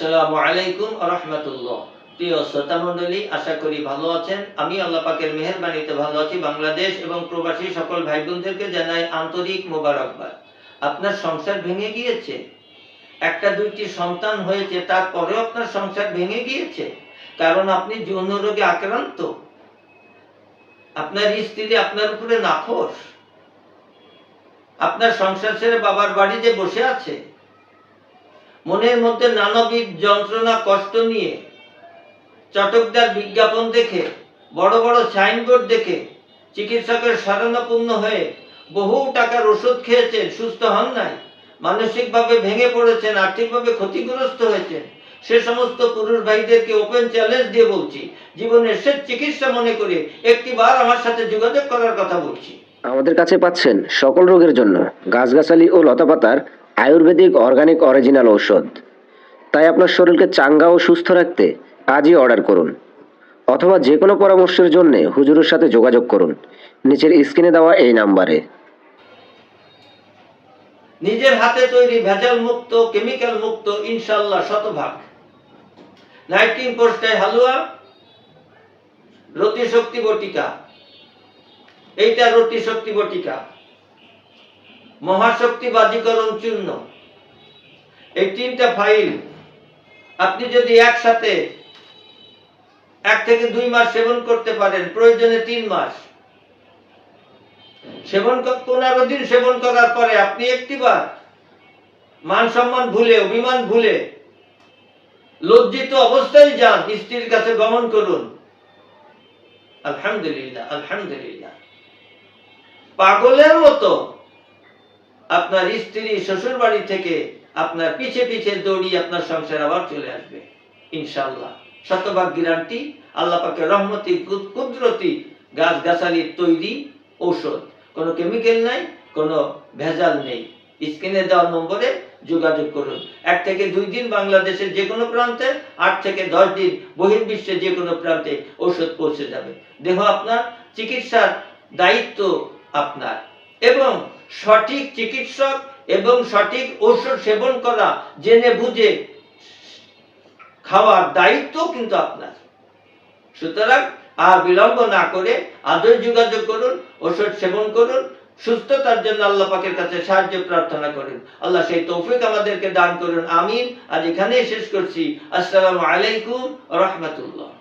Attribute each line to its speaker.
Speaker 1: আসসালামু আলাইকুম রহমতুল্লাহ। প্রিয় শ্রোতা মণ্ডলী, আশা করি ভালো আছেন। আমি আল্লাহ পাকের মেহরবানিতে ভালো আছি। বাংলাদেশ এবং প্রবাসী সকল ভাই বোনদেরকে জানাই আন্তরিক মোবারকবাদ। আপনার সংসার ভেঙে গিয়েছে? একটা দুইটি সন্তান হয়েছে, তারপরেও আপনার সংসার ভেঙে গিয়েছে? কারণ আপনি যৌন রোগে আক্রান্ত। আপনার স্ত্রী আপনার উপরে নাখোশ। আপনার সংসার ছেড়ে বাবার বাড়িতে বসে আছে। মনের মধ্যে নানাবিধ যন্ত্রণা, কষ্ট নিয়ে চটকদার বিজ্ঞাপন দেখে, বড় বড় সাইনবোর্ড দেখে চিকিৎসকের শরণাপন্ন হয়ে বহু টাকার ওষুধ খেয়েছেন, সুস্থ হন নাই, মানসিকভাবে ভেঙে পড়েছেন, আর্থিকভাবে ক্ষতিগ্রস্ত হয়েছেন। সে সমস্ত পুরুষ ভাইদেরকে ওপেন চ্যালেঞ্জ দিয়ে বলছি, জীবনের শেষ চিকিৎসা মনে করে একটি বার আমার সাথে যোগাযোগ করার কথা বলছি।
Speaker 2: আমাদের কাছে পাচ্ছেন সকল রোগের জন্য গাছগাছালি ও লতাপাতার আয়ুর্বেদিক অর্গানিক অরিজিনাল ঔষধ। তাই আপনার শরীরকে চাঙ্গা ও সুস্থ রাখতে আজই অর্ডার করুন। অথবা যে কোনো পরামর্শের জন্য হুজুরের সাথে যোগাযোগ করুন। নিচের স্ক্রিনে দেওয়া এই নাম্বারে।
Speaker 1: নিজের হাতে তৈরি ভেজাল মুক্ত কেমিক্যাল মুক্ত ইনশাল্লাহ শতভাগ। নাইটিন পোস্টায় হালুয়া রতি শক্তি বটিকা। এইটা রতি শক্তি বটিকা। মহাশক্তি বাজিকরণ চূর্ণ এই তিনটা ফাইল আপনি যদি একসাথে এক থেকে দুই মাস সেবন করতে পারেন, প্রয়োজনে তিন মাস। সেবন পনেরো দিন সেবন করার পরে আপনি একটিবার মান সম্মান ভুলে, অভিমান ভুলে লজ্জিত অবস্থায় যান, স্ত্রীর কাছে গমন করুন। আলহামদুলিল্লাহ আলহামদুলিল্লাহ। পাগলের মতো আপনার স্ত্রী শ্বশুর বাড়ি থেকে আপনার পিছে পিছে দৌড়ি আপনার সংসার আবার চলে আসবে। ইনশাআল্লাহ। শতভাগ গ্যারান্টি, আল্লাহ পাকের রহমতি কুদরতি গাছ গাছালির তৈরি ঔষধ। কোনো কেমিক্যাল নাই, কোনো ভেজাল নেই। স্ক্রিনে দেওয়া নম্বরে যোগাযোগ করুন। এক থেকে দুই দিন বাংলাদেশের যে কোনো প্রান্তে, আট থেকে দশ দিন বহির্বিশ্বের যে কোনো প্রান্তে ঔষধ পৌঁছে যাবে। দেহ আপনার, চিকিৎসার দায়িত্ব আপনার। এবং সঠিক চিকিৎসক এবং সঠিক ঔষধ সেবন করা জেনে বুঝে খাওয়ার দায়িত্ব কিন্তু আপনার। সুতরাং আর বিলম্ব না করে আদৌ যোগাযোগ করুন ওষুধ সেবন করুন, সুস্থতার জন্য আল্লাহ পাকের কাছে সাহায্য প্রার্থনা করুন। আল্লাহ সেই তৌফিক আমাদেরকে দান করুন। আমিন। আজ এখানেই শেষ করছি। আসসালামু আলাইকুম রহমতুল্লাহ।